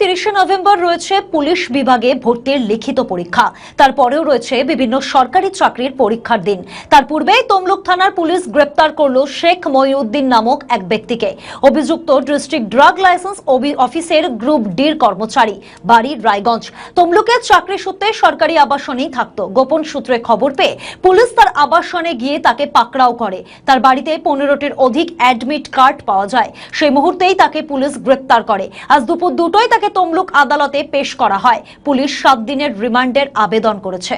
তিরিশে নভেম্বর রয়েছে পুলিশ বিভাগে ভর্তির লিখিত পরীক্ষা। তারপরেও রয়েছে বিভিন্ন সরকারি চাকরির পরীক্ষার দিন। তার পূর্বেই তমলুক থানার পুলিশ গ্রেপ্তার করল শেখ মইউদ্দিন নামক এক ব্যক্তিকে। অভিযুক্ত ডিস্ট্রিক্ট ড্রাগ লাইসেন্স অফিসের গ্রুপ ডির কর্মচারী, বাড়ি রায়গঞ্জ। তমলুকের চাকরি সূত্রে সরকারি আবাসনেই থাকতো। গোপন সূত্রে খবর পেয়ে পুলিশ তার আবাসনে গিয়ে তাকে পাকড়াও করে। তার বাড়িতে পনেরোটির অধিক অ্যাডমিট কার্ড পাওয়া যায়। সেই মুহূর্তেই তাকে পুলিশ গ্রেপ্তার করে। আজ দুপুর দুটোই তাকে তমলুক আদালতে পেশ করা হয়। পুলিশ সাত দিনের রিমান্ডের আবেদন করেছে।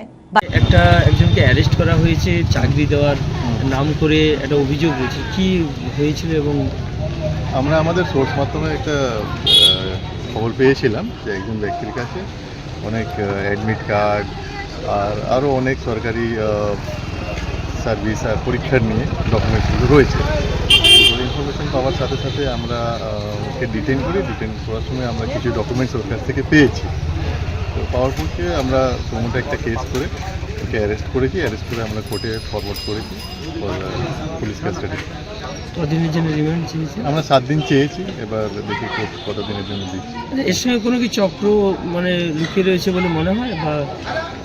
একটা একজনকে অ্যারেস্ট করা হয়েছে চাকরি দেওয়ার নাম করে একটা অভিযোগ হয়েছে। কি হয়েছিল এবং আমরা আমাদের সোর্স মাধ্যমে একটা আহ, খবর পেয়েছিলাম যে একজন ব্যক্তির কাছে অনেক অ্যাডমিট কার্ড আর আরও অনেক সরকারি সার্ভিস আর পরীক্ষা নিয়ে ডকুমেন্টসগুলো রয়েছে। পাওয়ার সাথে সাথে আমরা ওকে ডিটেন করি ডিটেন করার সময় আমরা কিছু ডকুমেন্টস ওর কাছ থেকে পেয়েছি। তো পাওয়ার পরকে আমরা কোনোটা একটা কেস করে ওকে অ্যারেস্ট করেছি। অ্যারেস্ট করে আমরা কোর্টে ফরওয়ার্ড করেছি পুলিশ কাস্টাডি কদিনের জন্য রিমান্ড চেয়েছে? আমরা সাত দিন চেয়েছি এবার দেখি কোর্ট কত দিনের জন্য দিচ্ছি। এর সঙ্গে কোনো কি চক্র মানে লুকিয়ে রয়েছে বলে মনে হয়? বা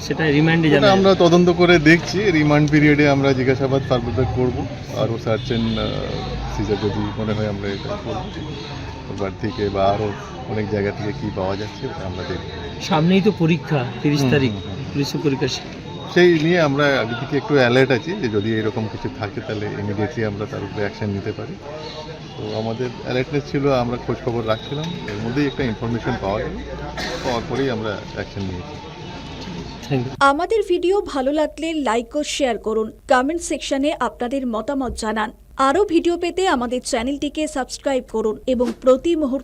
সেটা রিমান্ডে জানা আমরা তদন্ত করে দেখছি রিমান্ড পিরিয়ডে আমরা জিজ্ঞাসাবাদ ফার্দার করব আরও সার্চ অ্যান্ড সিজার যদি মনে হয় আমরা এটা করব। ওর থেকে বা আরও অনেক জায়গা থেকে কি পাওয়া যাচ্ছে আমরা দেখব। সামনেই তো পরীক্ষা তিরিশ তারিখ। পুলিশের পরীক্ষা। সেই নিয়ে আমরা আগে থেকে একটু অ্যালার্ট আছি যে যদি এরকম কিছু থাকে তাহলে ইমিডিয়েটলি আমরা তার উপরে অ্যাকশন নিতে পারি। তো আমাদের অ্যালার্টনেস ছিল আমরা খোঁজ খবর রাখছিলাম। এর মধ্যেই একটা ইনফরমেশন পাওয়া গেল। পাওয়ার পরেই আমরা অ্যাকশন নিয়েছি। আমাদের ভিডিও ভালো লাগলে লাইক ও শেয়ার করুন। কমেন্ট সেকশনে আপনাদের মতামত জানান। আরও ভিডিও পেতে আমাদের চ্যানেলটিকে সাবস্ক্রাইব করুন এবং প্রতি মুহূর্তে